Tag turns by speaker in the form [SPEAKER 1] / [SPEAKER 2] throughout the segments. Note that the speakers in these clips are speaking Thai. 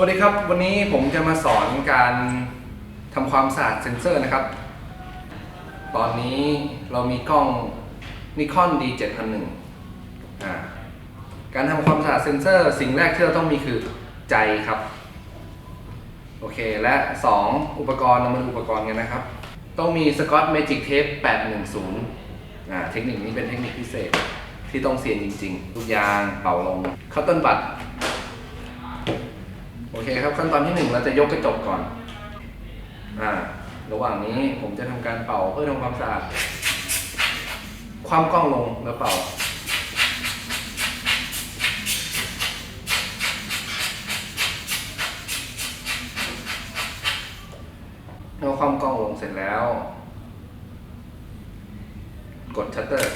[SPEAKER 1] วัสดีครับ วันนี้ผมจะมาสอนการทำความสะอาดเซ็นเซอร์นะครับ ตอนนี้เรามีกล้อง Nikon D7001 อ่าการทำความสะอาดเซ็นเซอร์ สิ่งแรกที่เราต้องมีคือใจครับ โอเค และ 2 อุปกรณ์เรามาดูอุปกรณ์กันนะครับ ต้องมีสกอต Magic Tape 810อ่าเทคนิคนี้เป็นเทคนิคพิเศษที่ต้องเซียนจริงๆ ทุกอยางเป่าลงคัตเติ้ลบัต โอเคครับขั้นตอนที่หนึ่งเราจะยกกระจกก่อน อ่า ระหว่างนี้ผมจะทำการเป่าเพื่อทำความสะอาด ความกล้องลงแล้วเป่าเมื่อความกล้องลงเสร็จแล้ว กดชัตเตอร์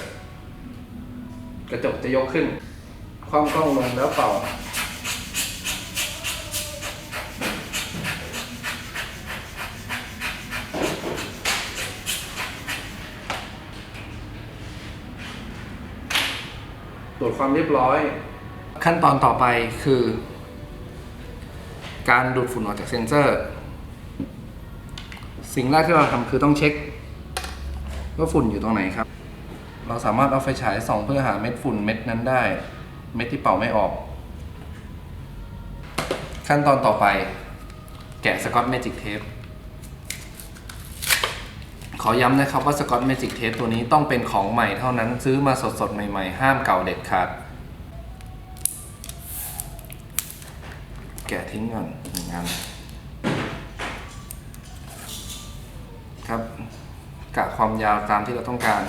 [SPEAKER 1] กระจกจะยกขึ้น ความกล้องลงแล้วเป่า ตรวจความเรียบร้อย ขั้นตอนต่อไปคือ การดูดฝุ่นออกจากเซ็นเซอร์ สิ่งแรกที่เราทำคือต้องเช็คว่าฝุ่นอยู่ตรงไหนครับ เราสามารถเอาไฟฉายส่องเพื่อหาเม็ดฝุ่นเม็ดนั้นได้ เม็ดที่เป่าไม่ออก ขั้นตอนต่อไป แกะสกอตเมจิกเทป อย้ำนะครับว่าสกอตเมจิกเทปตัวนี้ต้องเป็นของใหม่เท่านั้นซื้อมาสดๆ ใหม่ๆ ห้ามเก่าเด็ดขาดแกะทิ้งก่อนหนึ่งอันครับกะความยาวตามที่เราต้องการ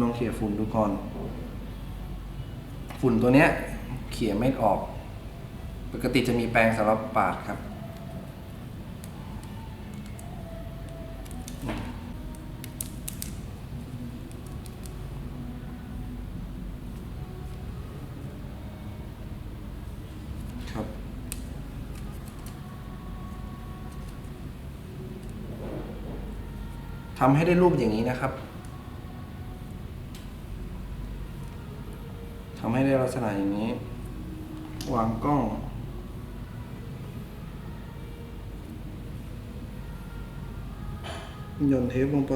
[SPEAKER 1] ลองเขี่ยฝุ่นดูก่อน ฝุ่นตัวเนี้ย เขี่ยไม่ออก ปกติจะมีแปรงสำหรับปาดครับ ครับทำให้ได้รูปอย่างนี้นะครับำให้ได้ลักษณะอย่างนี้ วางกล้อง หย่อนเทปลงไป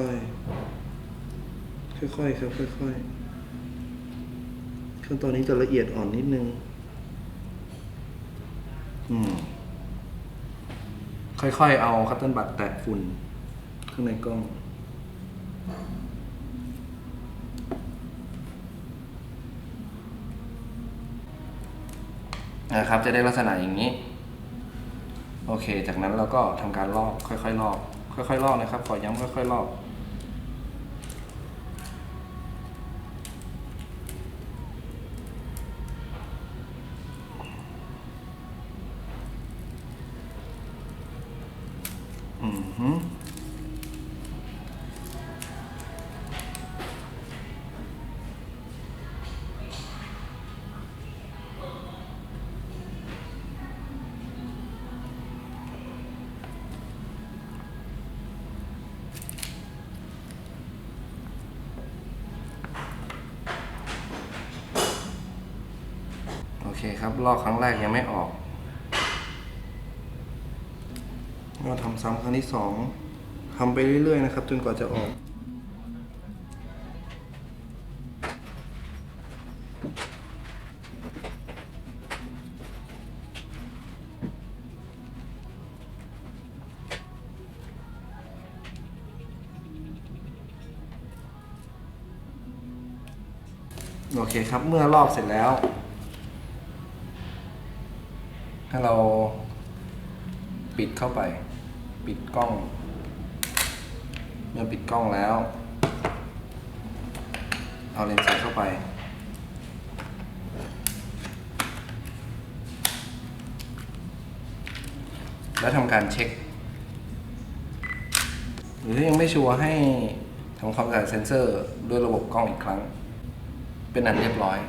[SPEAKER 1] ค่อยๆครับ ค่อยๆขั้นตอนนี้จะละเอียดอ่อนนิดนึง อืม ค่อยๆ เอาคัตเติ้ลบัตแตะฝุ่นข้างในกล้อง นะครับ จะได้ลักษณะอย่างนี้ โอเค จากนั้นเราก็ทำการลอกค่อยๆลอก ค่อยๆลอกนะครับขอย้ำค่อยๆลอก เคครับลอกครั้งแรกยังไม่ออกเราทำซ้ำครั้งที่สองทำไปเรื่อยๆนะครับ จนกว่าจะออก โอเคครับเมื่อลอกเสร็จแล้ว ให้เราปิดเข้าไป ปิดกล้อง เมื่อปิดกล้องแล้ว เอาเลนส์ใส่เข้าไป แล้วทำการเช็ค หรือถ้ายังไม่ชัวร์ให้ทำความสะอาดเซ็นเซอร์ด้วยระบบกล้องอีกครั้ง เป็นอันเรียบร้อย